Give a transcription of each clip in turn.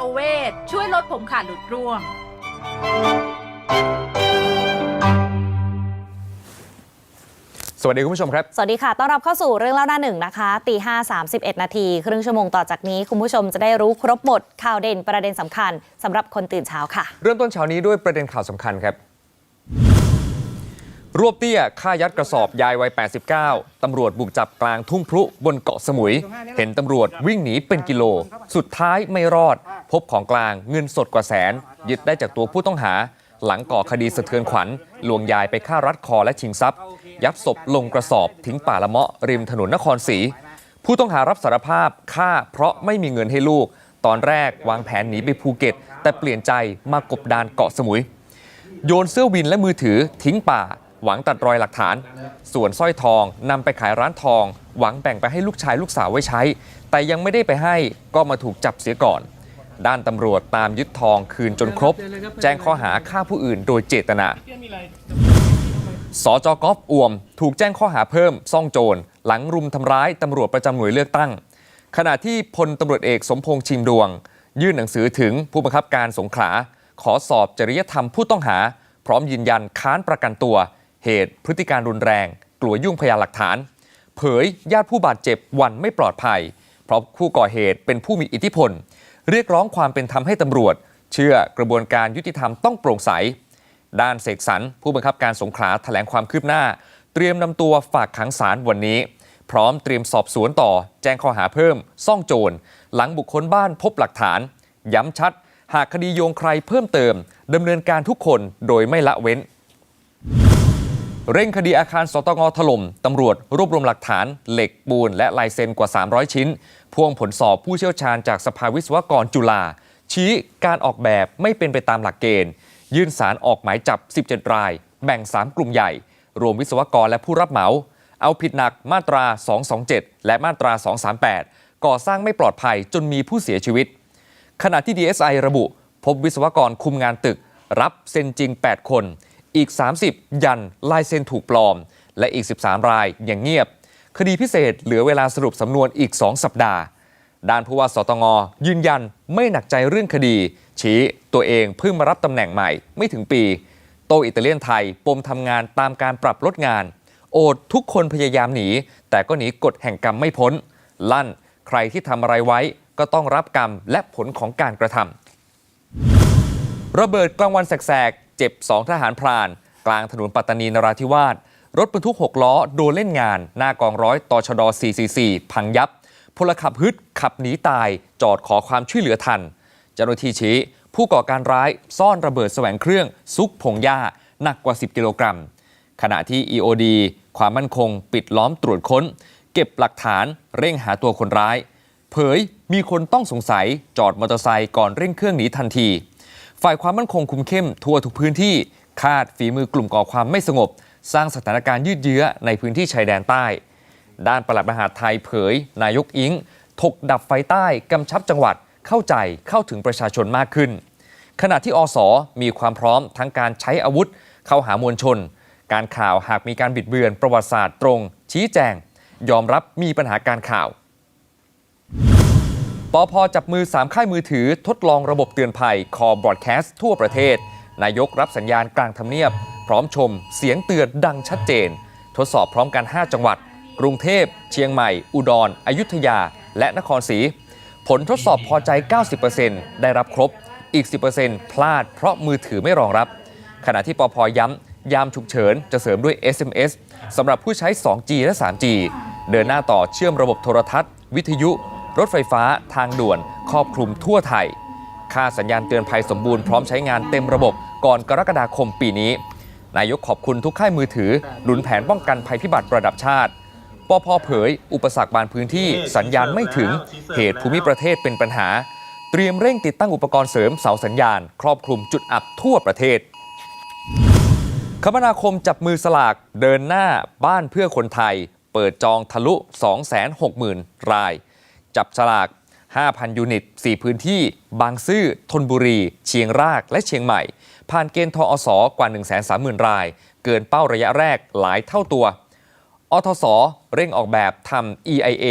โอเวทช่วยลดผมขาดหลุดร่วง สวัสดีคุณผู้ชมครับ สวัสดีค่ะ ต้อนรับเข้าสู่เรื่องเล่าหน้าหนึ่งนะคะตีห้าสามสิบเอ็ดนาที ครึ่งชั่วโมงต่อจากนี้ คุณผู้ชมจะได้รู้ครบหมดข่าวเด่นประเด็นสำคัญสำหรับคนตื่นเช้าค่ะ เริ่มต้นเช้านี้ด้วยประเด็นข่าวสำคัญครับ รวบเตี้ยฆ่ายัดกระสอบยายวัย 89 ตำรวจบุกจับกลางทุ่งพลุบนเกาะสมุย เห็นตำรวจวิ่งหนีเป็นกิโล สุดท้ายไม่รอด พบของกลางเงินสดกว่าแสน ยึดได้จากตัวผู้ต้องหา หลังก่อคดีสะเทือนขวัญลวงยายไปฆ่ารัดคอและชิงทรัพย์ ยัดศพลงกระสอบทิ้งป่าละเมาะริมถนนนครศรีผู้ต้องหารับสารภาพฆ่าเพราะไม่มีเงินให้ลูก ตอนแรกวางแผนหนีไปภูเก็ต แต่เปลี่ยนใจมากบดานเกาะสมุย โยนเสื้อวินและมือถือทิ้งป่า หวังตัดรอยหลักฐาน ส่วนสร้อยทองนำไปขายร้านทอง หวังแบ่งไปให้ลูกชายลูกสาวไว้ใช้ แต่ยังไม่ได้ไปให้ก็มาถูกจับเสียก่อน ด้านตำรวจตามยึดทองคืนจนครบ แจ้งข้อหาฆ่าผู้อื่นโดยเจตนาสจกอฟอวม ถูกแจ้งข้อหาเพิ่มซ่องโจร หลังรุมทำร้ายตำรวจประจำหน่วยเลือกตั้ง ขณะที่พลตำรวจเอกสมพงษ์ชิงดวง ยื่นหนังสือถึงผู้บังคับการสงขลาขอสอบจริยธรรมผู้ต้องหา พร้อมยืนยันค้านประกันตัว เหตุพฤติการรุนแรง กลัวยุ่งพยานหลักฐาน เผยญาติผู้บาดเจ็บวันไม่ปลอดภัย เพราะผู้ก่อเหตุเป็นผู้มีอิทธิพล เรียกร้องความเป็นธรรมให้ตำรวจ เชื่อกระบวนการยุติธรรมต้องโปร่งใส ด้านเสกสรรผู้บังคับการสงขลาแถลงความคืบหน้า เตรียมนำตัวฝากขังศาลวันนี้ พร้อมเตรียมสอบสวนต่อ แจ้งข้อหาเพิ่ม ซ่องโจร หลังบุคคลบ้านพบหลักฐาน ย้ำชัด หากคดีโยงใครเพิ่มเติมดำเนินการทุกคนโดยไม่ละเว้น เร่งคดีอาคารสตงถล่มตำรวจรวบรวมหลักฐาน เหล็กปูน และลายเซ็นกว่า 300 ชิ้น พ่วงผลสอบผู้เชี่ยวชาญจากสภาวิศวกรจุฬาชี้การออกแบบไม่เป็นไปตามหลักเกณฑ์ ยื่นสารออกหมายจับ 17 ราย แบ่ง 3 กลุ่มใหญ่ รวมวิศวกรและผู้รับเหมา เอาผิดหนักมาตรา 227 และมาตรา 238 ก่อสร้างไม่ปลอดภัยจนมีผู้เสียชีวิต ขณะที่ DSI ระบุ พบวิศวกรคุมงานตึก รับเซ็นจริง 8 คน อีก 30 ยันลายเซ็นถูกปลอม และอีก 13 รายอย่างเงียบ คดีพิเศษเหลือเวลาสรุปสำนวนอีก 2 สัปดาห์ ด้านผู้ว่าสตงยืนยันไม่หนักใจเรื่องคดี ชี้ตัวเองเพิ่งมารับตำแหน่งใหม่ไม่ถึงปี โตอิตาเลียนไทยปมทำงานตามการปรับลดงาน โอดทุกคนพยายามหนี แต่ก็หนีกฎแห่งกรรมไม่พ้น ลั่นใครที่ทำอะไรไว้ก็ต้องรับกรรมและผลของการกระทำระเบิดกลางวันแสก เจ็บ 2 ทหารพราน กลางถนนปัตตานีนราธิวาสรถบรรทุก 6 ล้อโดนเล่นงาน หน้ากองร้อยตชด 444 พังยับ พลขับฮึดขับหนีตาย จอดขอความช่วยเหลือทัน เจ้าหน้าที่ชี้ ผู้ก่อการร้ายซ่อนระเบิดแสวงเครื่อง ซุกผงหญ้าหนักกว่า 10 กิโลกรัม ขณะที่ EOD ความมั่นคง ปิดล้อมตรวจค้น เก็บหลักฐานเร่งหาตัวคนร้าย เผยมีคนต้องสงสัยจอดมอเตอร์ไซค์ก่อนเร่งเครื่องหนีทันที ฝ่ายความมั่นคงคุมเข้มทั่วทุกพื้นที่คาดฝีมือกลุ่มก่อความไม่สงบ สร้างสถานการณ์ยืดเยื้อในพื้นที่ชายแดนใต้ ด้านปลัดมหาดไทยเผย นายกอิงถกดับไฟใต้กำชับจังหวัดเข้าใจเข้าถึงประชาชนมากขึ้น ขณะที่อสอมีความพร้อมทั้งการใช้อาวุธ เข้าหามวลชน การข่าวหากมีการบิดเบือนประวัติศาสตร์ตรง ชี้แจง ยอมรับมีปัญหาการข่าว ปอพจับมือ 3 ค่ายมือถือทดลองระบบเตือนภัยคอบรอดแคสต์ทั่วประเทศ นายกรับสัญญาณกลางทำเนียบ พร้อมชมเสียงเตือนดังชัดเจน ทดสอบพร้อมกัน 5 จังหวัด กรุงเทพ เชียงใหม่ อุดรอยุธยา และนครศรี ผลทดสอบพอใจ 90%ได้รับครบ อีก 10%พลาดเพราะมือถือไม่รองรับ ขณะที่ปอพย้ำ ยามฉุกเฉินจะเสริมด้วย SMS สำหรับผู้ใช้ 2G และ 3G เดินหน้าต่อเชื่อมระบบโทรทัศน์ วิทยุ รถไฟฟ้าทางด่วนครอบคลุมทั่วไทย ค่าสัญญาณเตือนภัยสมบูรณ์พร้อมใช้งานเต็มระบบก่อนกรกฎาคมปีนี้ นายกขอบคุณทุกค่ายมือถือหนุนแผนป้องกันภัยพิบัติระดับชาติปพเผย อุปสรรคบางพื้นที่สัญญาณไม่ถึงเหตุภูมิประเทศเป็นปัญหา เตรียมเร่งติดตั้งอุปกรณ์เสริมเสาสัญญาณ ครอบคลุมจุดอับทั่วประเทศ คมนาคมจับมือสลากเดินหน้าบ้านเพื่อคนไทย เปิดจองทะลุ 260,000 ราย จับสลาก 5,000 ยูนิต 4 พื้นที่ บางซื่อธนบุรี เชียงราก และเชียงใหม่ ผ่านเกณฑ์ทอสอกว่า 130,000 ราย เกินเป้าระยะแรกหลายเท่าตัว อทสเร่งออกแบบทำ EIA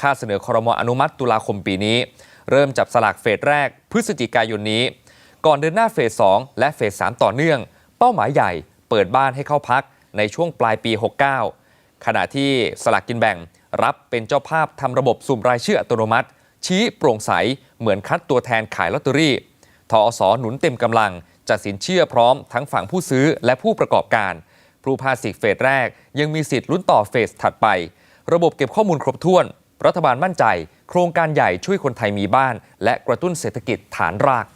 ค่าเสนอคอรมออนุมัติตุลาคมปีนี้ เริ่มจับสลากเฟสแรก พฤศจิกายนนี้ ก่อนเดินหน้าเฟส 2 และเฟส 3 ต่อเนื่อง เป้าหมายใหญ่เปิดบ้านให้เข้าพักในช่วงปลายปี 69 ขณะที่สลากกินแบ่ง รับเป็นเจ้าภาพทำระบบสุ่มรายชื่ออัตโนมัติ ชี้โปร่งใสเหมือนคัดตัวแทนขายลอตเตอรี่ทอสหนุนเต็มกำลังจัดสินเชื่อพร้อมทั้งฝั่งผู้ซื้อและผู้ประกอบการพลูพาสิกเฟสแรก ยังมีสิทธิ์ลุ้นต่อเฟสถัดไป ระบบเก็บข้อมูลครบถ้วน รัฐบาลมั่นใจ โครงการใหญ่ช่วยคนไทยมีบ้าน และกระตุ้นเศรษฐกิจฐานราก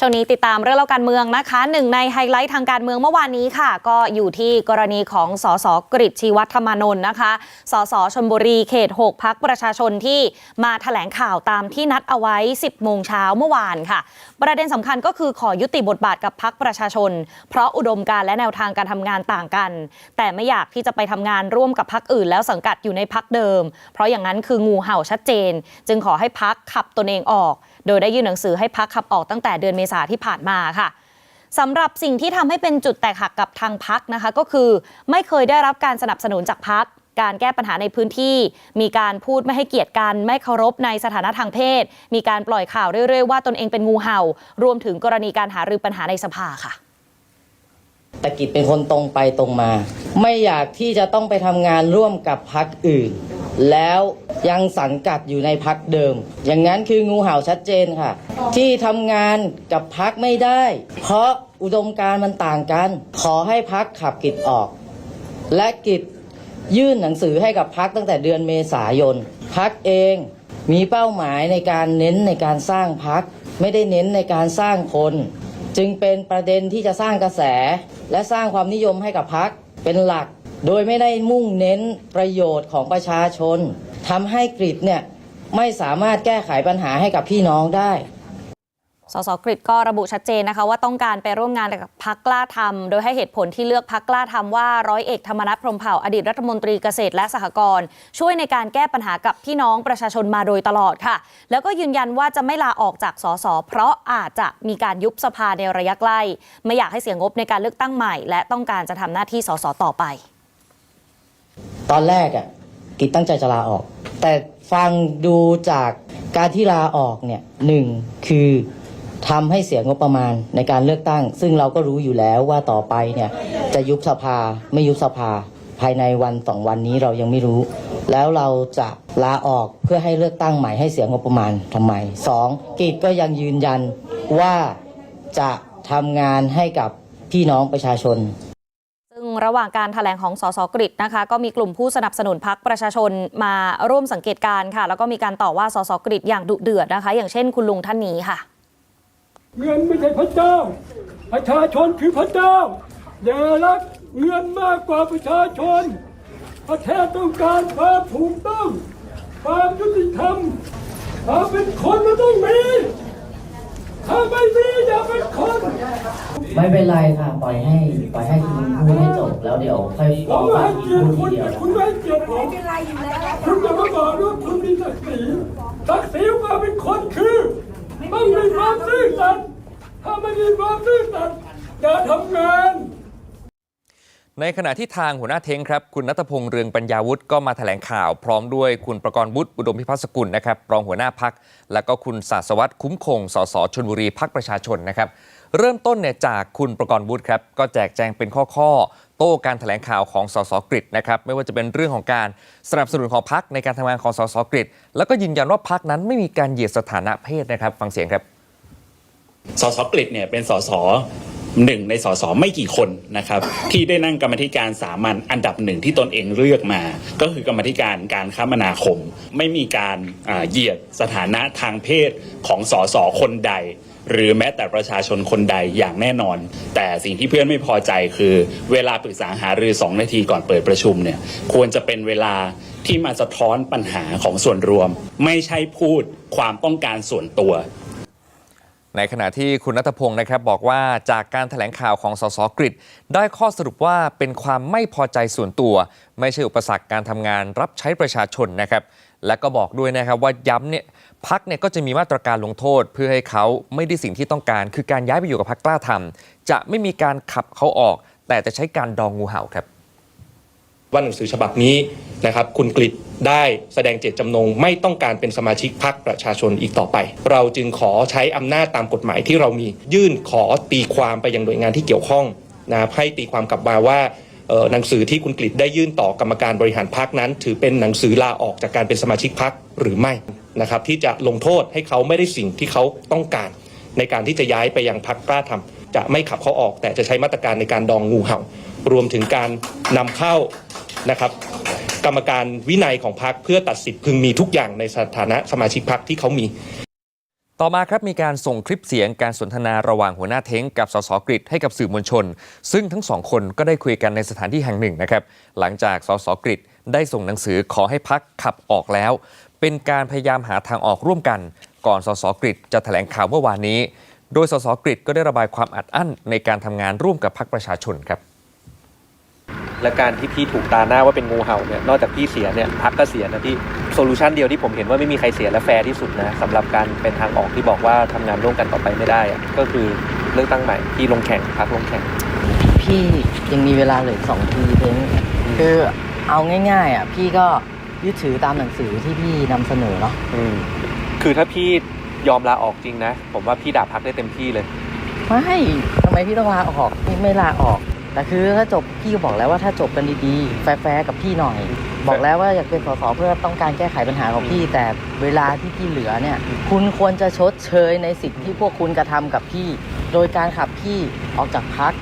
ช่วงนี้ติดตามเรื่องเล่าการเมืองนะคะหนึ่งในไฮไลท์ทางการเมืองเมื่อวานนี้ค่ะ ก็อยู่ที่กรณีของสสกริชีวัฒรรมานนท์นะคะสสชลบุรีเขต 6พักประชาชนที่มาถแถลงข่าวตามที่นัดเอาไว้ 10 โมงเช้าเมื่อวานค่ะ ประเด็นสำคัญก็คือขอยุติบทบาทกับพักประชาชน เพราะอุดมการและแนวทางการทำงานต่างกัน แต่ไม่อยากที่จะไปทำงานร่วมกับพักอื่น แล้วสังกัดอยู่ในพักเดิม เพราะอย่างนั้นคืองูเห่าชัดเจน จึงขอให้พักขับตนเองออก โดยได้ยื่นหนังสือให้พักขับออกตั้งแต่เดือนเมษาที่ผ่านมาค่ะสำหรับสิ่งที่ทำให้เป็นจุดแตกหักกับทางพักนะคะ ก็คือไม่เคยได้รับการสนับสนุนจากพักการแก้ปัญหาในพื้นที่ มีการพูดไม่ให้เกียรติกัน ไม่เคารพในสถานะทางเพศ มีการปล่อยข่าวเรื่อยๆว่าตนเองเป็นงูเห่า รวมถึงกรณีการหารือปัญหาในสภาค่ะ ต่กิจเป็นคนตรงไปตรงมา ไม่อยากที่จะต้องไปทำงานร่วมกับพักอื่น แล้วยังสังกัดอยู่ในพักเดิม อย่างนั้นคืองูเห่าชัดเจนค่ะ ที่ทำงานกับพักไม่ได้ เพราะอุดมการมันต่างกัน ขอให้พักขับกิจออก และกิจยื่นหนังสือให้กับพักตั้งแต่เดือนเมษายนพักเองมีเป้าหมายในการเน้นในการสร้างพักไม่ได้เน้นในการสร้างคน จึงเป็นประเด็นที่จะสร้างกระแส และสร้างความนิยมให้กับพักเป็นหลัก โดยไม่ได้มุ่งเน้นประโยชน์ของประชาชนทำให้กรีฑเนี่ยไม่สามารถแก้ไขปัญหาให้กับพี่น้องได้ สสกฤษก็ระบุชัดเจนนะคะว่าต้องการไปร่วมงานกับพักกล้าทำโดยให้เหตุผลที่เลือกพักกล้าทำว่าร้อยเอกธรรมนัฐพรมเผ่าอดีตรัฐมนตรีเกษตรและสหกรณ์ช่วยในการแก้ปัญหากับพี่น้องประชาชนมาโดยตลอดค่ะ แล้วก็ยืนยันว่าจะไม่ลาออกจากสสเพราะอาจจะมีการยุบสภาในระยะใกล้ ไม่อยากให้เสียงบในการเลือกตั้งใหม่ และต้องการจะทำหน้าที่สสต่อไป ตอนแรกอะกิจตั้งใจจะลาออก แต่ฟังดูจากการที่ลาออกเนี่ยหนึ่งคือ ทำให้เสียงบประมาณในการเลือกตั้ง ซึ่งเราก็รู้อยู่แล้วว่าต่อไปเนี่ยจะยุบสภาไม่ยุบสภา ภายในวันสองวันนี้เรายังไม่รู้ แล้วเราจะลาออกเพื่อให้เลือกตั้งใหม่ให้เสียงบประมาณทำไมสองกิจก็ยังยืนยันว่าจะทำงานให้กับพี่น้องประชาชนซึ่งระหว่างการถแถลงของสสกฤษนะคะ ก็มีกลุ่มผู้สนับสนุนพักประชาชนมาร่วมสังเกตการค่ะ แล้วก็มีการต่อว่าสสกฤษอย่างดุเดือดนะคะ อย่างเช่นคุณลุงท่านนี้ค่ะ เงินไม่ใช่พระเจ้า ประชาชนคือพระเจ้า อย่ารักเงินมากกว่าประชาชน ประเทศต้องการความถูกต้องความยุติธรรมความเป็นคนมันต้องมีถ้าไม่มีอย่าเป็นคน ไม่เป็นไรค่ะ ปล่อยให้ปล่อยให้คุณพูดให้จบแล้วเดี๋ยวค่อยผฟ้อมงไม่ฝ่ายให้ที่เกียรติพูดคุณทีเดียวแต่คุณไม่ให้เกียรติผมคุณจะมาบอกว่าคุณมีศักดิ์ศรีศักดิ์ศรีความเป็นคนคือ ต้องมีความซื่อสัตย์ ถ้าไม่มีความซื่อสัตย์อย่าทำงาน ในขณะที่ทางหัวหน้าเท้งครับ คุณนัทพงษ์เรืองปัญญาวุฒิก็มาแถลงข่าวพร้อมด้วยคุณประกรณ์บุตรอุดมพิพัฒน์สกุลนะครับรองหัวหน้าพัก และก็คุณศาสวัตรคุ้มคงสสชนบุรีพักประชาชนนะครับเริ่มต้นเนี่ยจากคุณประกรณ์บุตรครับก็แจกแจงเป็นข้อๆโต้การแถลงข่าวของสสกฤษนะครับไม่ว่าจะเป็นเรื่องของการสนับสนุนของพักในการทำงานของสสกฤษแล้วก็ยืนยันว่าพักนั้นไม่มีการเหยียดสถานะเพศนะครับ ฟังเสียงครับ สสกฤษเนี่ยเป็นสสหนึ่งในสสไม่กี่คนนะครับ ที่ได้นั่งกรรมธิการสามัญอันดับหนึ่งที่ตนเองเลือกมา ก็คือกรรมธิการการคมนาคม ไม่มีการเหยียดสถานะทางเพศของสสคนใด หรือแม้แต่ประชาชนคนใดอย่างแน่นอน แต่สิ่งที่เพื่อนไม่พอใจคือ เวลาปรึกษาหารือสองนาทีก่อนเปิดประชุมเนี่ยควรจะเป็นเวลาที่มาสะท้อนปัญหาของส่วนรวม ไม่ใช่พูดความต้องการส่วนตัว ในขณะที่คุณนัทพงศ์นะครับบอกว่าจากการถแถลงข่าวของสสกฤษได้ข้อสรุปว่าเป็นความไม่พอใจส่วนตัว ไม่ใช่อุปสรรคการทำงานรับใช้ประชาชนนะครับ และก็บอกด้วยนะครับว่าย้ำเนี่ยพักเนี่ยก็จะมีมาตรการลงโทษ เพื่อให้เขาไม่ได้สิ่งที่ต้องการ คือการย้ายไปอยู่กับพักกล้าทำจะไม่มีการขับเขาออก แต่จะใช้การดองงูเห่าครับ ว่าหนังสือฉบับนี้นะครับคุณกฤษได้แสดงเจตจำนงไม่ต้องการเป็นสมาชิกพรรคประชาชนอีกต่อไป เราจึงขอใช้อำนาจตามกฎหมายที่เรามียื่นขอตีความไปยังหน่วยงานที่เกี่ยวข้องนะครับให้ตีความกลับมาว่าหนังสือที่คุณกฤษได้ยื่นต่อกรรมการบริหารพรรคนั้น ถือเป็นหนังสือลาออกจากการเป็นสมาชิกพรรคหรือไม่นะครับที่จะลงโทษให้เขาไม่ได้สิ่งที่เขาต้องการ ในการที่จะย้ายไปยังพรรคกล้าทำจะไม่ขับเขาออก แต่จะใช้มาตรการในการดองงูเห่า รวมถึงการนำเข้านะครับกรรมการวินัยของพรรคเพื่อตัดสิทธิ์พึงมีทุกอย่างในสถานะสมาชิกพรรคที่เขามี ต่อมาครับมีการส่งคลิปเสียงการสนทนาระหว่างหัวหน้าเท้งกับสสกฤษให้กับสื่อมวลชน ซึ่งทั้งสองคนก็ได้คุยกันในสถานที่แห่งหนึ่งนะครับ หลังจากสสกฤษได้ส่งหนังสือขอให้พักขับออกแล้ว เป็นการพยายามหาทางออกร่วมกัน ก่อนสสกฤษจะแถลงข่าวเมื่อวานนี้ โดยสสกฤษก็ได้ระบายความอัดอั้นในการทำงานร่วมกับพรรคประชาชนครับ และการที่พี่ถูกตาหน้าว่าเป็นงูเห่าเนี่ยนอกจากพี่เสียเนี่ยพักก็เสียนะพี่โซลูชันเดียวที่ผมเห็นว่าไม่มีใครเสียและแฟร์ที่สุดนะสำหรับการเป็นทางออกที่บอกว่าทำงานร่วมกันต่อไปไม่ได้อะก็คือเลือกตั้งใหม่ที่ลงแข่งพักลงแข่งพี่ยังมีเวลาเหลืออกสองปีเองคือเอาง่ายๆอะพี่ก็ยึดถือตามหนังสือที่พี่นำเสนอเนาะอืมคือถ้าพี่ยอมลาออกจริงนะ ผมว่าพี่ด่าพักได้เต็มที่เลยไม่ทำไมพี่ต้องลาออกพี่ไม่ลาออก แต่คือถ้าจบพี่ก็บอกแล้วว่าถ้าจบกันดีๆ แฟร์ๆกับพี่หน่อย บอกแล้วว่าอยากเป็นสสเพื่อต้องการแก้ไขปัญหาของพี่ แต่เวลาที่พี่เหลือเนี่ย คุณควรจะชดเชยในสิ่งที่พวกคุณกระทำกับพี่ โดยการขับพี่ออกจากพัก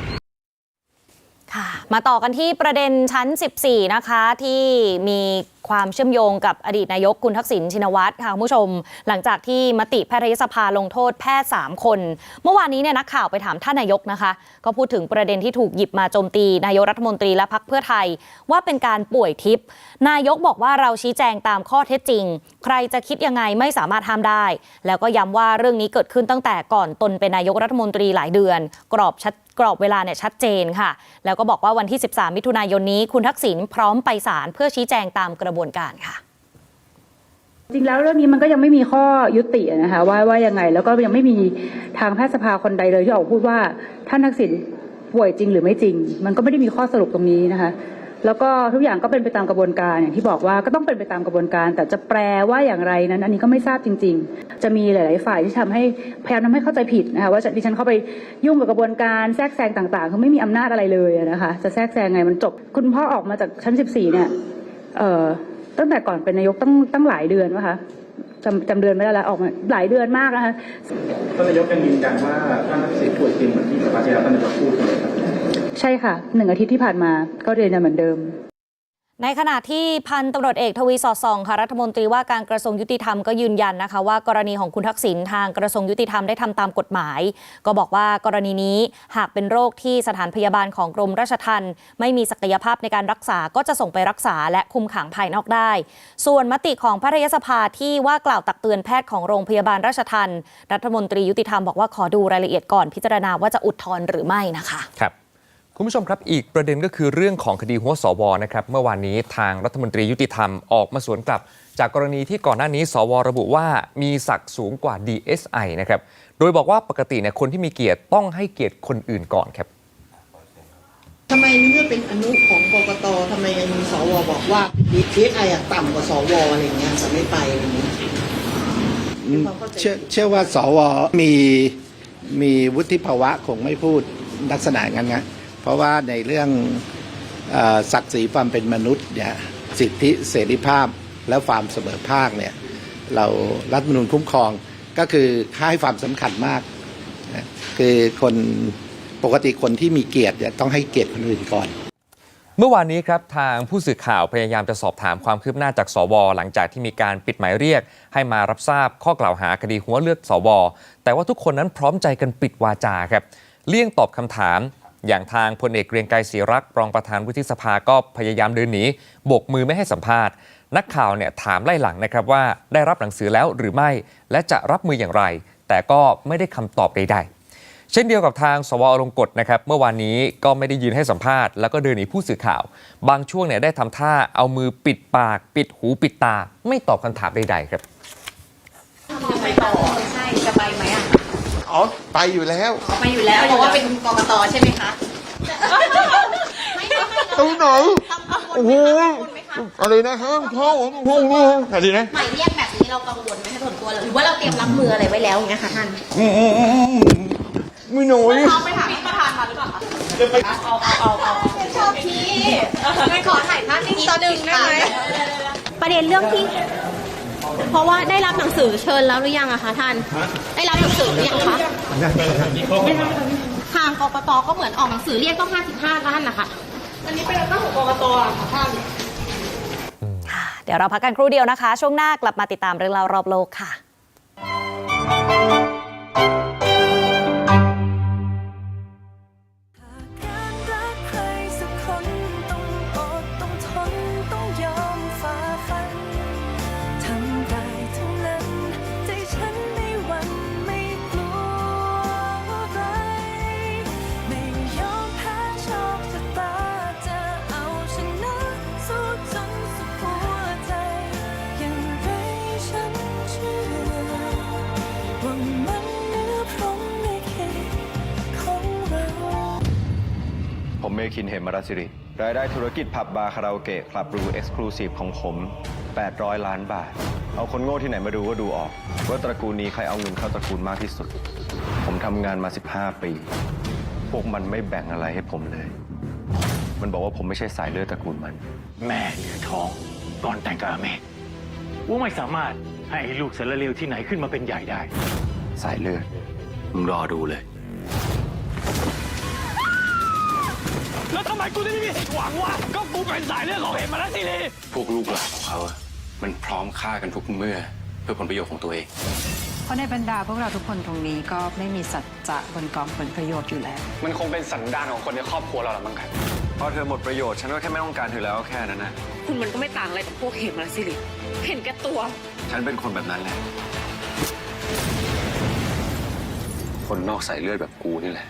ค่ะมาต่อกันที่ประเด็นชั้น 14 นะคะ ที่มี ความเชื่อมโยงกับอดีตนายกคุณทักษิณชินวัตรค่ะคุณผู้ชม หลังจากที่มติแพทยสภาลงโทษแพทย์ 3 คน เมื่อวานนี้เนี่ยนักข่าวไปถามท่านนายกนะคะ ก็พูดถึงประเด็นที่ถูกหยิบมาโจมตี นายกรัฐมนตรีและพักเพื่อไทย ว่าเป็นการป่วยทิพย์นายกบอกว่าเราชี้แจงตามข้อเท็จจริง ใครจะคิดยังไงไม่สามารถห้ามได้ แล้วก็ย้ำว่าเรื่องนี้เกิดขึ้นตั้งแต่ก่อนตนเป็นนายกรัฐมนตรีหลายเดือน กรอบชัด กรอบเวลาเนี่ยชัดเจนค่ะ แล้วก็บอกว่าวันที่ 13 มิถุนายนนี้คุณทักษิณพร้อมไปศาลเพื่อชี้แจงตามกระบวนการค่ะจริงแล้วเรื่องนี้มันก็ยังไม่มีข้อยุตินะคะว่าว่ายังไงแล้วก็ยังไม่มีทางแพทยสภาคนใดเลยที่ออกมาพูดว่าท่านทักษิณป่วยจริงหรือไม่จริง มันก็ไม่ได้มีข้อสรุปตรงนี้นะคะ แล้วก็ทุกอย่างก็เป็นไปตามกระบวนการอย่างที่บอกว่าก็ต้องเป็นไปตามกระบวนการ แต่จะแปลว่าอย่างไรนั้น อันนี้ก็ไม่ทราบจริง ๆ จะมีหลาย ๆ ฝ่ายที่ทำให้พยายามทำให้เข้าใจผิดนะคะว่าดิฉันเข้าไปยุ่งกับกระบวนการแทรกแซงต่างๆคือไม่มีอำนาจอะไรเลยนะคะจะแทรกแซงไงมันจบ คุณพ่อออกมาจากชั้น 14 เนี่ยเอ่อตั้งแต่ก่อนเป็นนายกตั้งตั้งหลายเดือนวะคะจำจำเดือนไม่ได้แล้วออกมาหลายเดือนมากนะคะท่านนายกยังยืนยันว่าท่านทักษิณป่วยจริงเหมือนที่สัปดาห์ที่แล้วท่านนายกพูดเลยครับ ใช่ค่ะหนึ่งอาทิตย์ที่ผ่านมาก็เรียนยันเหมือนเดิม ในขณะที่พันตำรวจเอกทวีสอดส่องค่ะรัฐมนตรีว่าการกระทรวงยุติธรรมก็ยืนยันนะคะ ว่ากรณีของคุณทักษิณทางกระทรวงยุติธรรมได้ทำตามกฎหมาย ก็บอกว่ากรณีนี้หากเป็นโรคที่สถานพยาบาลของกรมราชทัณฑ์ไม่มีศักยภาพในการรักษาก็จะส่งไปรักษาและคุมขังภายนอกได้ ส่วนมติของแพทยสภาที่ว่ากล่าวตักเตือนแพทย์ของโรงพยาบาลราชทัณฑ์รัฐมนตรียุติธรรมบอกว่าขอดูรายละเอียดก่อนพิจารณาว่าจะอุทธรณ์หรือไม่นะคะครับ คุณผู้ชมครับ อีกประเด็นก็คือเรื่องของคดีหัวสวนะครับ เมื่อวานนี้ทางรัฐมนตรียุติธรรมออกมาสวนกลับ จากกรณีที่ก่อนหน้านี้ สวระบุว่ามีศักดิ์สูงกว่า DSI นะครับ โดยบอกว่าปกติเนี่ยคนที่มีเกียรติต้องให้เกียรติคนอื่นก่อนครับทำไมเมื่อเป็นอนุของกกตทำไมยังมีสวบอกว่าดีเอสไอะต่ำกว่าสวอะไรอย่างเงี้ยจะไม่ไปอะไรอย่างเงี้ยมีความข้าใจเชื่อเชื่อว่าสวมีมีวุฒิภาวะคงไม่พูดลักษณะงั้นนะ เพราะว่าในเรื่องอศักดิ์ศรีความเป็นมนุษย์เนี่ยสิทธิเสรีภาพและความเสมอภาคเนี่ยเรารัฐมนูญคุ้มครองก็คือให้ความสำคัญมาก คือคนปกติคนที่มีเกียรติเนี่ยต้องให้เกียรติคนอื่นก่อน เมื่อวานนี้ครับทางผู้สื่อข่าวพยายามจะสอบถามความคืบหน้าจากสว หลังจากที่มีการปิดหมายเรียก ให้มารับทราบข้อกล่าวหาคดีหัวเลือกสว แต่ว่าทุกคนนั้นพร้อมใจกันปิดวาจาครับ เลี่ยงตอบคำถาม อย่างทางพลเอกเกรียงไกรศรีรักษ์รองประธานวุฒิสภาก็พยายามเดินหนีบกมือไม่ให้สัมภาษณ์ นักข่าวเนี่ยถามไล่หลังนะครับว่าได้รับหนังสือแล้วหรือไม่ และจะรับมืออย่างไร แต่ก็ไม่ได้คำตอบใดๆเช่นเดียวกับทางสวอลงกฎนะครับ เมื่อวานนี้ก็ไม่ได้ยืนให้สัมภาษณ์แล้วก็เดินหนีผู้สื่อข่าว บางช่วงเนี่ยได้ทำท่าเอามือปิดปาก ปิดหูปิดตา ไม่ตอบคำถามใดๆครับ ใช่ จะไปไหมอะ อ๋อไปอยู่แล้วไปอยู่แล้วเพราะว่าเป็นกกตใช่ไหมคะตรงไหนโอ้โหคุณไหมคะอะไรนะห้ามเข้าห้องนี้อะไรนะหมายเรียกแบบนี้เรากังวลไหมคะส่วนตัวหรือว่าเราเตรียมรับมืออะไรไว้แล้วอย่างเงี้ยค่ะท่านอืมอืมอืมไม่หน่อยพร้อมไปถามประธานมาหรือเปล่าคะเอาเอาเอาเอาชอบพี่ไม่ขอถ่ายภาพนิดนึงได้ไหมประเด็นเรื่องที่ เพราะว่าได้รับหนังสือเชิญแล้วหรือยังอะคะท่าน ได้รับหนังสือหรือยังคะทางกกตก็เหมือนออกหนังสือเรียกต้อง55ล้านนะคะอันนี้เป็นเรื่องของกกตอะค่ะท่านเดี๋ยวเราพักกันครู่เดียวนะคะ ช่วงหน้ากลับมาติดตามเรื่องราวรอบโลกค่ะ คินเหมรัสิริ รายได้ธุรกิจผับบาร์คาราโอเกะคลับรูเอ็กซ์คลูซีฟของผม 800 ล้านบาท เอาคนโง่ที่ไหนมาดูก็ดูออก ว่าตระกูลนี้ใครเอาเงินเข้าตระกูลมากที่สุด ผมทำงานมา 15 ปี พวกมันไม่แบ่งอะไรให้ผมเลย มันบอกว่าผมไม่ใช่สายเลือดตระกูลมัน แม่เหนือท้องก่อนแต่งกับอาเมกว่าไม่สามารถให้ลูกสารเลวที่ไหนขึ้นมาเป็นใหญ่ได้ สายเลือดมึงรอดูเลย แล้วทำไมกูจะไม่มีเหตุหวังวะ ก็กูเป็นสายเลือดของเห็นมาแล้วสิลีพวกลูกหลานของเขาอะมันพร้อมฆ่ากันทุกเมื่อ เพื่อผลประโยชน์ของตัวเอง เพราะในบรรดาพวกเราทุกคนตรงนี้ก็ไม่มีสัจจะบนกองผลประโยชน์อยู่แล้ว มันคงเป็นสันดานของคนในครอบครัวเราละมั้งครับพอเธอหมดประโยชน์ฉันก็แค่ไม่ต้องการเธอแล้วแค่นั้นนะคุณมันก็ไม่ต่างอะไรกับพวกเหมราสิริเห็นแก่ตัว ฉันเป็นคนแบบนั้นแหละคนนอกสายเลือดแบบกูนี่แหละ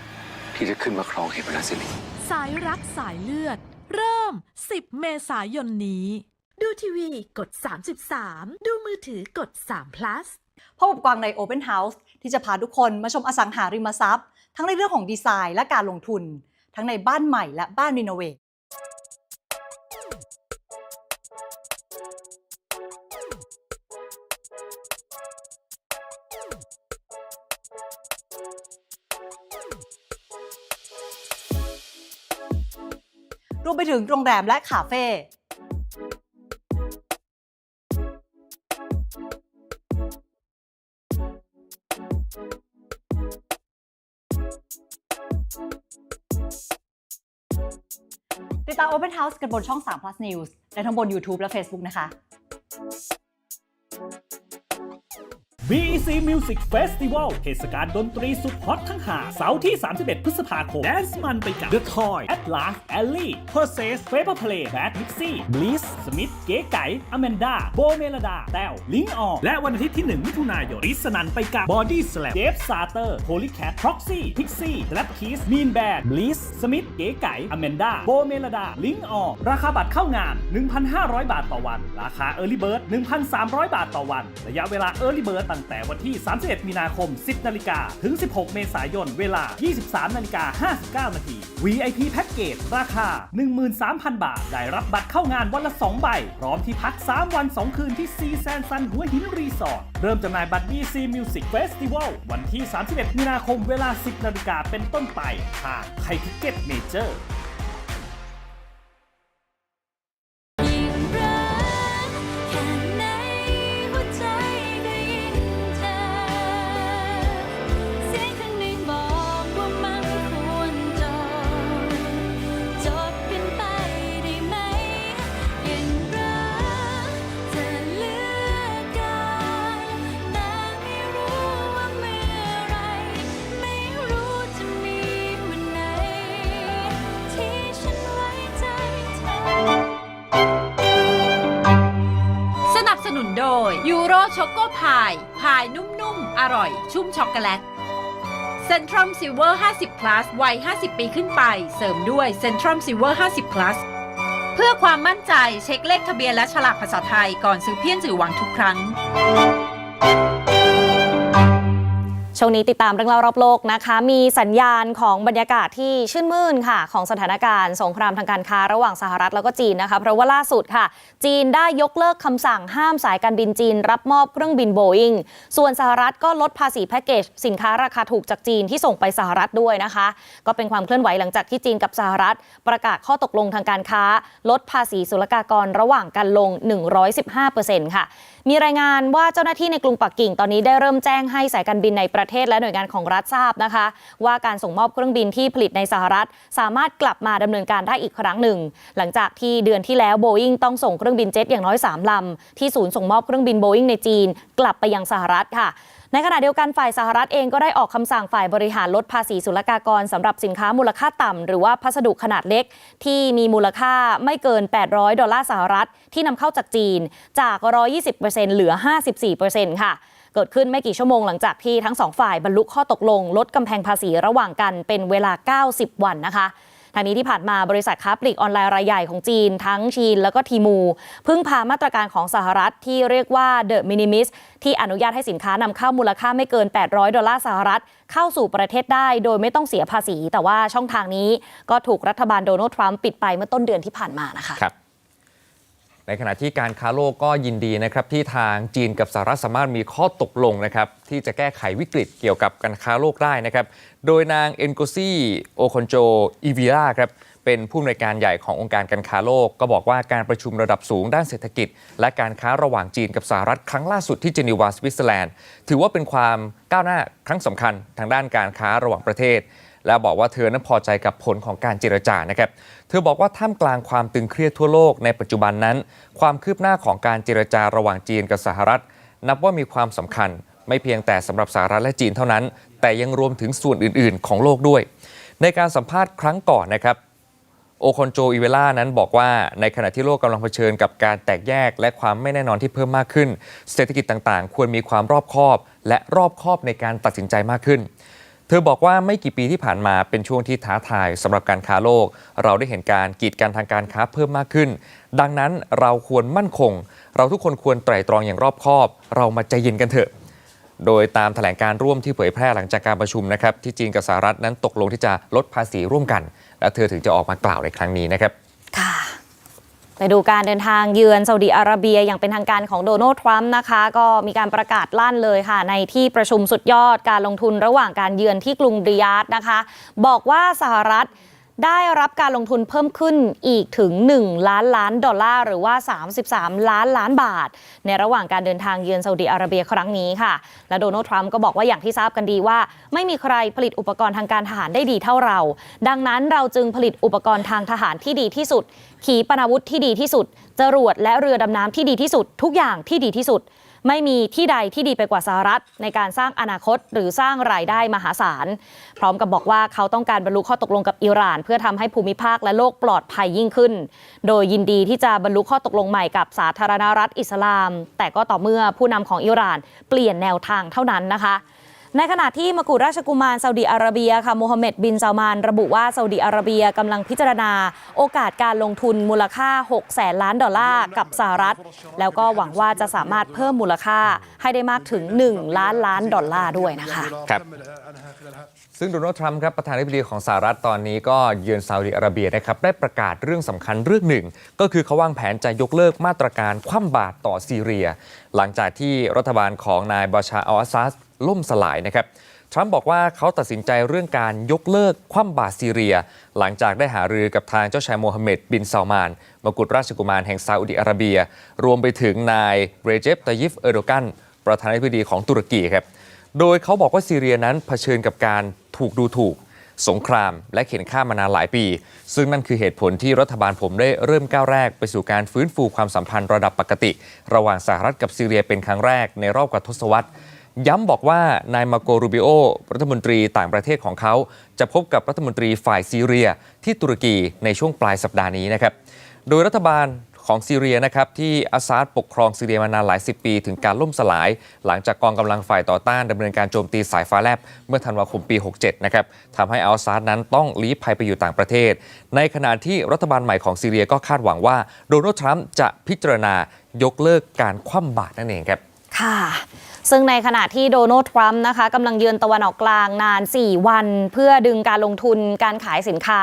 ที่จะขึ้นมาครองเหตุราสิริ สายรักสายเลือด เริ่ม 10 เมษายนนี้ ดูทีวีกด 33 ดูมือถือกด3 plus พบกับกวางใน Open House ที่จะพาทุกคนมาชมอสังหาริมทรัพย์ ทั้งในเรื่องของดีไซน์และการลงทุน ทั้งในบ้านใหม่และบ้านรีโนเวท ไปถึงโรงแรมและคาเฟ่ติดตาม Open House กันบนช่อง 3 plus news และทั้งบน YouTube และ Facebook นะคะ BEC Music Festival เทศกาลดนตรีสุดฮอตทั้งหาเสาร์ที่ 31 พฤษภาคม แดนซ์มันไปกับ The Toy Atlas Ellie Perses Paper Play Bad Mixie Bliss Smith เก๋ไก่ Amanda โบเมลดา แต้ว ลิงออและวันอาทิตย์ที่ 1 มิถุนายนริสนันไปกับ Body Slam Dave Sarter Polycat Proxy Pixie Trap Keys Mean Bad Bliss Smith เก๋ไก่ Amanda โบเมลดา ลิงออราคาบัตรเข้างาน 1,500 บาทต่อวัน ราคา Early Bird 1,300 บาทต่อวัน ระยะเวลา Early Bird ตั้งแต่วันที่ 31 มีนาคม 10 นาฬิกา ถึง 16 เมษายน เวลา 23 นาฬิกา 59 นาที VIP แพ็กเกจราคา 13,000 บาท ได้รับบัตรเข้างานวันละ 2 ใบ พร้อมที่พัก 3 วัน 2 คืนที่ซีแซนซันหัวหินรีสอร์ท เริ่มจำหน่ายบัตร BC Music Festival วันที่ 31 มีนาคม เวลา 10 นาฬิกา เป็นต้นไปทางไทยทิเก็ตเมเจอร์ โรช็อกโกพาย พายนุ่มๆ อร่อย ชุ่มช็อกโกแลตเซนทรัมซิลเวอร์50 plus วัย 50 ปีขึ้นไป เสริมด้วยเซนทรัมซิลเวอร์50 plus เพื่อความมั่นใจเช็คเลขทะเบียนและฉลากภาษาไทยก่อนซื้อเพี้ยนจือหวังทุกครั้ง ช่วงนี้ติดตามเรื่องเล่ารอบโลกนะคะ มีสัญญาณของบรรยากาศที่ชื่นมื่นค่ะ ของสถานการณ์สงครามทางการค้าระหว่างสหรัฐแล้วก็จีนนะคะ เพราะว่าล่าสุดค่ะ จีนได้ยกเลิกคำสั่งห้ามสายการบินจีน รับมอบเครื่องบินโบอิงส่วนสหรัฐก็ลดภาษีแพ็กเกจสินค้าราคาถูกจากจีนที่ส่งไปสหรัฐด้วยนะคะ ก็เป็นความเคลื่อนไหวหลังจากที่จีนกับสหรัฐ ประกาศข้อตกลงทางการค้า ลดภาษีศุลกากรระหว่างกันลง 115%ค่ะ มีรายงานว่าเจ้าหน้าที่ในกรุงปักกิ่งตอนนี้ได้เริ่มแจ้งให้สายการบินในประเทศและหน่วยงานของรัฐทราบนะคะ ว่าการส่งมอบเครื่องบินที่ผลิตในสหรัฐ สามารถกลับมาดำเนินการได้อีกครั้งหนึ่ง หลังจากที่เดือนที่แล้วโบอิงต้องส่งเครื่องบินเจ็ตอย่างน้อย3ลำที่ศูนย์ส่งมอบเครื่องบินโบอิงในจีน กลับไปยังสหรัฐค่ะ ในขณะเดียวกันฝ่ายสหรัฐเองก็ได้ออกคำสั่งฝ่ายบริหารลดภาษีศุลกากรสำหรับสินค้ามูลค่าต่ำหรือว่าพัสดุขนาดเล็ก ที่มีมูลค่าไม่เกิน 800 ดอลลาร์สหรัฐ ที่นำเข้าจากจีนจาก 120%เหลือ 54%ค่ะเกิดขึ้นไม่กี่ชั่วโมงหลังจากที่ทั้งสองฝ่ายบรรลุข้อตกลง ลดกำแพงภาษีระหว่างกันเป็นเวลา 90 วันนะคะ ทางนี้ที่ผ่านมาบริษัทค้าปลีกออนไลน์รายใหญ่ของจีน ทั้งชีนแล้วก็ทีมู พึ่งพามาตรการของสหรัฐที่เรียกว่า The Minimis ที่อนุญาตให้สินค้านำเข้ามูลค่าไม่เกิน 800 ดอลลาร์สหรัฐ เข้าสู่ประเทศได้โดยไม่ต้องเสียภาษี แต่ว่าช่องทางนี้ก็ถูกรัฐบาลโดนัลด์ทรัมป์ปิดไปเมื่อต้นเดือนที่ผ่านมานะคะครับ ในขณะที่การค้าโลกก็ยินดีนะครับที่ทางจีนกับสหรัฐสามารถมีข้อตกลงนะครับที่จะแก้ไขวิกฤตเกี่ยวกับการค้าโลกได้นะครับโดยนางเอ็นโกซี่โอคอนโจอีวีราครับเป็นผู้อำนวยการใหญ่ขององค์การการค้าโลก ก็บอกว่าการประชุมระดับสูงด้านเศรษฐกิจ และการค้าระหว่างจีนกับสหรัฐครั้งล่าสุดที่เจนีวาสวิตเซอร์แลนด์ถือว่าเป็นความก้าวหน้าครั้งสำคัญทางด้านการค้าระหว่างประเทศ และบอกว่าเธอนั้นพอใจกับผลของการเจรจานะครับ เธอบอกว่าท่ามกลางความตึงเครียดทั่วโลกในปัจจุบันนั้น ความคืบหน้าของการเจรจาระหว่างจีนกับสหรัฐ นับว่ามีความสำคัญ ไม่เพียงแต่สำหรับสหรัฐและจีนเท่านั้น แต่ยังรวมถึงส่วนอื่น ๆ ของโลกด้วย ในการสัมภาษณ์ครั้งก่อนนะครับโอคอนโจอีเวล่านั้นบอกว่าในขณะที่โลกกำลังเผชิญกับการแตกแยก และความไม่แน่นอนที่เพิ่มมากขึ้น เศรษฐกิจต่างๆ ควรมีความรอบคอบ และรอบคอบในการตัดสินใจมากขึ้น เธอบอกว่าไม่กี่ปีที่ผ่านมาเป็นช่วงที่ท้าทายสำหรับการค้าโลก เราได้เห็นการกีดกันทางการค้าเพิ่มมากขึ้น ดังนั้นเราควรมั่นคง เราทุกคนควรไตร่ตรองอย่างรอบคอบ เรามาใจเย็นกันเถอะ โดยตามแถลงการร่วมที่เผยแพร่หลังจากการประชุมนะครับที่จีนกับสหรัฐนั้นตกลงที่จะลดภาษีร่วมกัน และเธอถึงจะออกมากล่าวในครั้งนี้นะครับ ค่ะ ไปดูการเดินทางเยือนซาอุดีอาระเบียอย่างเป็นทางการของโดนัลด์ทรัมป์นะคะ ก็มีการประกาศลั่นเลยค่ะ ในที่ประชุมสุดยอดการลงทุนระหว่างการเยือนที่กรุงริยาดนะคะ บอกว่าสหรัฐ ได้รับการลงทุนเพิ่มขึ้นอีกถึง 1 ล้านล้านดอลลาร์หรือว่า 33 ล้านล้านบาท ในระหว่างการเดินทางเยือนซาอุดิอาระเบียครั้งนี้ค่ะ และโดนัลด์ทรัมป์ก็บอกว่าอย่างที่ทราบกันดีว่า ไม่มีใครผลิตอุปกรณ์ทางการทหารได้ดีเท่าเรา ดังนั้นเราจึงผลิตอุปกรณ์ทางทหารที่ดีที่สุด ขีปนาวุธที่ดีที่สุด จรวดและเรือดำน้ำที่ดีที่สุด ทุกอย่างที่ดีที่สุด ไม่มีที่ใดที่ดีไปกว่าสหรัฐ ในการสร้างอนาคตหรือสร้างรายได้มหาศาล พร้อมกับบอกว่าเขาต้องการบรรลุข้อตกลงกับอิหร่าน เพื่อทำให้ภูมิภาคและโลกปลอดภัยยิ่งขึ้น โดยยินดีที่จะบรรลุข้อตกลงใหม่กับสาธารณรัฐอิสลาม แต่ก็ต่อเมื่อผู้นำของอิหร่าน เปลี่ยนแนวทางเท่านั้นนะคะ ในขณะที่มกุฎราชกุมารซาอุดิอาระเบียค่ะโมฮัมเหม็ดบินซาลมานระบุว่าซาอุดิอาระเบียกำลังพิจารณา โอกาสการลงทุนมูลค่า 6 แสนล้านดอลลาร์กับสหรัฐ แล้วก็หวังว่าจะสามารถเพิ่มมูลค่าให้ได้มากถึง 1 ล้านล้านดอลลาร์ด้วยนะคะครับซึ่งโดนัลด์ทรัมป์ครับประธานาธิบดีของสหรัฐตอนนี้ก็เยือนซาอุดิอาระเบียนะครับได้ประกาศเรื่องสำคัญเรื่องหนึ่ง ก็คือเขาวางแผนจะยกเลิกมาตรการคว่ำบาตรต่อซีเรีย หลังจากที่รัฐบาลของนายบาชาอัลอาซัด ล่มสลายนะครับ ทรัมป์บอกว่าเขาตัดสินใจเรื่องการยกเลิกคว่ำบาตรซีเรีย หลังจากได้หารือกับทางเจ้าชายโมฮัมเหม็ดบินซาลมานมกุฎราชกุมารแห่งซาอุดิอาระเบีย รวมไปถึงนายเรเจปตายิฟเออร์โดกันประธานาธิบดีของตุรกีครับ โดยเขาบอกว่าซีเรียนั้นเผชิญกับการถูกดูถูก สงคราม และเข็นฆ่ามานานหลายปี ซึ่งนั่นคือเหตุผลที่รัฐบาลผมได้เริ่มก้าวแรก ไปสู่การฟื้นฟูความสัมพันธ์ระดับปกติ ระหว่างสหรัฐกับซีเรียเป็นครั้งแรกในรอบกว่าทศวรรษ ย้ำบอกว่านายมาโกรูบิโอรัฐมนตรีต่างประเทศของเขา จะพบกับรัฐมนตรีฝ่ายซีเรียที่ตุรกีในช่วงปลายสัปดาห์นี้นะครับ โดยรัฐบาลของซีเรียนะครับที่อาซาดปกครองซีเรียมานานหลายสิบปี ถึงการล่มสลาย หลังจากกองกำลังฝ่ายต่อต้านดำเนินการโจมตีสายฟ้าแลบเมื่อธันวาคมปี 67 นะครับทำให้อัลซาดนั้นต้องลี้ภัยไปอยู่ต่างประเทศ ในขณะที่รัฐบาลใหม่ของซีเรียก็คาดหวังว่าโดนัลด์ทรัมป์จะพิจารณายกเลิกการคว่ำบาตรนั่นเองครับค่ะ ซึ่งในขณะที่โดนัลด์ทรัมป์นะคะกำลังเยือนตะวันออกกลางนาน 4 วัน เพื่อดึงการลงทุนการขายสินค้า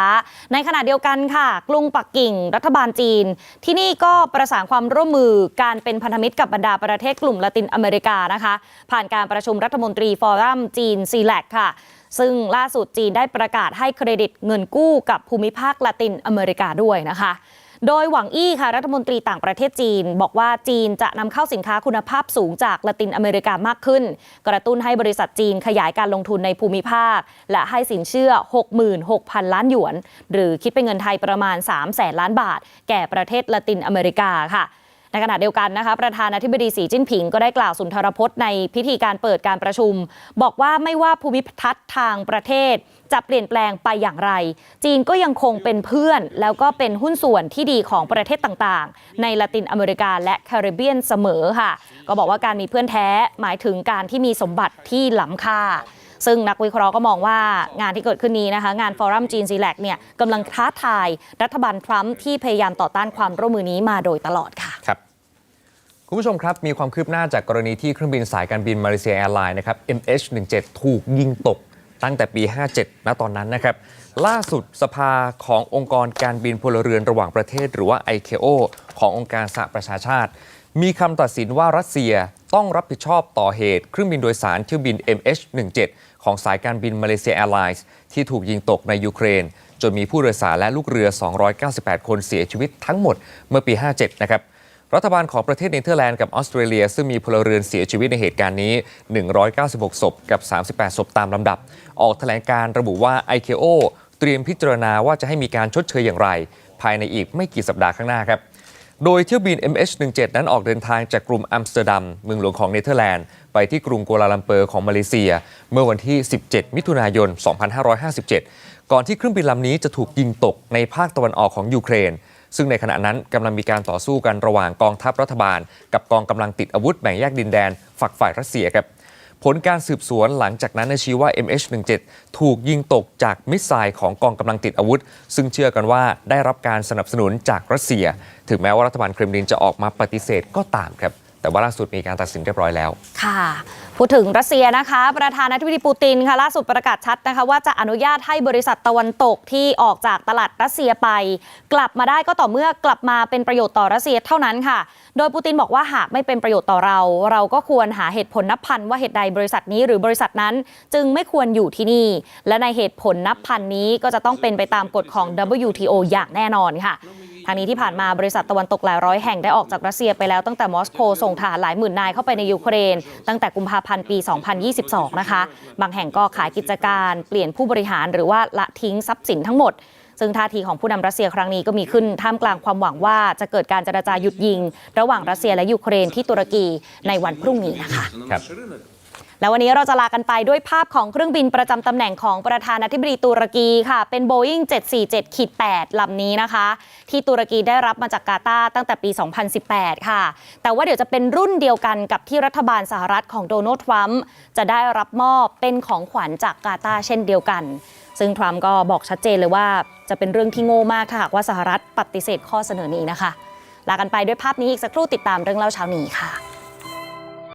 ในขณะเดียวกันค่ะ กรุงปักกิ่ง รัฐบาลจีน ที่นี่ก็ประสานความร่วมมือการเป็นพันธมิตรกับบรรดาประเทศกลุ่มละตินอเมริกานะคะ ผ่านการประชุมรัฐมนตรีฟอรัมจีนซีแลกค่ะซึ่งล่าสุดจีนได้ประกาศให้เครดิตเงินกู้กับภูมิภาคละตินอเมริกาด้วยนะคะ โดยหวังอี้ค่ะรัฐมนตรีต่างประเทศจีน บอกว่าจีนจะนำเข้าสินค้าคุณภาพสูงจากละตินอเมริกามากขึ้น กระตุ้นให้บริษัทจีนขยายการลงทุนในภูมิภาค และให้สินเชื่อ 66,000 ล้านหยวน หรือคิดเป็นเงินไทยประมาณ3แสนล้านบาท แก่ประเทศละตินอเมริกาค่ะในขณะเดียวกันนะคะประธานาธิบดีสีจิ้นผิงก็ได้กล่าวสุนทรพจน์ในพิธีการเปิดการประชุม บอกว่าไม่ว่าภูมิทัศน์ทางประเทศ จะเปลี่ยนแปลงไปอย่างไร จีนก็ยังคงเป็นเพื่อน แล้วก็เป็นหุ้นส่วนที่ดีของประเทศต่างๆ ในละตินอเมริกาและแคริบเบียนเสมอค่ะ ก็บอกว่าการมีเพื่อนแท้หมายถึงการที่มีสมบัติที่ล้ำค่าซึ่งนักวิเคราะห์ก็มองว่างานที่เกิดขึ้นนี้นะคะ งานฟอรัมจีนซีแลกเนี่ยกำลังท้าทายรัฐบาลทรัมป์ที่พยายามต่อต้านความร่วมมือนี้มาโดยตลอดค่ะครับคุณผู้ชมครับ มีความคืบหน้าจากกรณีที่เครื่องบินสายการบินมาเลเซียแอร์ไลน์นะครับ MH17 ถูกยิงตก ตั้งแต่ปี 57 ณ ตอนนั้นนะครับ ล่าสุดสภาขององค์กรการบินพลเรือนระหว่างประเทศ หรือว่า ICAO ขององค์การสหประชาชาติ มีคำตัดสินว่ารัสเซียต้องรับผิดชอบต่อเหตุ เครื่องบินโดยสารเที่ยวบิน MH17 ของสายการบินมาเลเซียแอร์ไลน์ที่ถูกยิงตกในยูเครน จนมีผู้โดยสารและลูกเรือ 298 คนเสียชีวิตทั้งหมดเมื่อปี 57 นะครับ รัฐบาลของประเทศเนเธอร์แลนด์กับออสเตรเลีย ซึ่งมีพลเรือนเสียชีวิตในเหตุการณ์นี้ 196 ศพกับ 38 ศพตามลำดับ ออกแถลงการระบุว่า ICAO เตรียมพิจารณาว่าจะให้มีการชดเชยอย่างไร ภายในอีกไม่กี่สัปดาห์ข้างหน้าครับ โดยเที่ยวบิน MH17 นั้นออกเดินทางจากกรุงอัมสเตอร์ดัมเมืองหลวงของเนเธอร์แลนด์ ไปที่กรุงกัวลาลัมเปอร์ของมาเลเซีย เมื่อวันที่ 17 มิถุนายน 2557 ก่อนที่เครื่องบินลำนี้จะถูกยิงตกในภาคตะวันออกของยูเครน ซึ่งในขณะนั้นกำลังมีการต่อสู้กันระหว่างกองทัพรัฐบาล กับกองกำลังติดอาวุธแบ่งแยกดินแดน ฝักฝ่ายรัสเซียครับผลการสืบสวนหลังจากนั้นชี้ว่า MH17 ถูกยิงตกจากมิสไซล์ของกองกำลังติดอาวุธ ซึ่งเชื่อกันว่าได้รับการสนับสนุนจากรัสเซีย ถึงแม้ว่ารัฐบาลเครมลินจะออกมาปฏิเสธก็ตามครับ แต่ว่าล่าสุดมีการตัดสินเรียบร้อยแล้ว ค่ะ พูดถึงรัสเซียนะคะ ประธานาธิบดีปูตินค่ะล่าสุดประกาศชัดนะคะ ว่าจะอนุญาตให้บริษัทตะวันตกที่ออกจากตลาดรัสเซียไป กลับมาได้ก็ต่อเมื่อกลับมาเป็นประโยชน์ต่อรัสเซียเท่านั้นค่ะ โดยปูตินบอกว่าหากไม่เป็นประโยชน์ต่อเรา เราก็ควรหาเหตุผลนับพันว่าเหตุใดบริษัทนี้หรือบริษัทนั้น จึงไม่ควรอยู่ที่นี่ และในเหตุผลนับพันนี้ก็จะต้องเป็นไปตามกฎของ WTO อย่างแน่นอนค่ะ ทางนี้ที่ผ่านมาบริษัทตะวันตกหลายร้อยแห่งได้ออกจากรัสเซียไปแล้วตั้งแต่มอสโกส่งทหารหลายหมื่นนายเข้าไปในยูเครน ตั้งแต่กุมภาพันธ์ปี 2022 นะคะ บางแห่งก็ขายกิจการเปลี่ยนผู้บริหารหรือว่าละทิ้งทรัพย์สินทั้งหมดซึ่งท่าทีของผู้นำรัสเซียครั้งนี้ก็มีขึ้นท่ามกลางความหวังว่าจะเกิดการเจรจาหยุดยิง ระหว่างรัสเซียและยูเครนที่ตุรกีในวันพรุ่งนี้นะคะครับ แล้ววันนี้เราจะลากันไปด้วยภาพของเครื่องบินประจำตำแหน่งของประธานาธิบดีตุรกีค่ะ เป็น Boeing 747-8ลำนี้นะคะ ที่ตุรกีได้รับมาจากกาตาร์ตั้งแต่ปี 2018 ค่ะ แต่ว่าเดี๋ยวจะเป็นรุ่นเดียวกันกับที่รัฐบาลสหรัฐของโดนัลด์ทรัมป์จะได้รับมอบเป็นของขวัญจากกาตาร์เช่นเดียวกัน ซึ่งทรัมป์ก็บอกชัดเจนเลยว่าจะเป็นเรื่องที่โง่มากถ้าหากว่าสหรัฐปฏิเสธข้อเสนอนี้นะคะลากันไปด้วยภาพนี้อีกสักครู่ติดตามเรื่องเล่าเช้านี้ค่ะ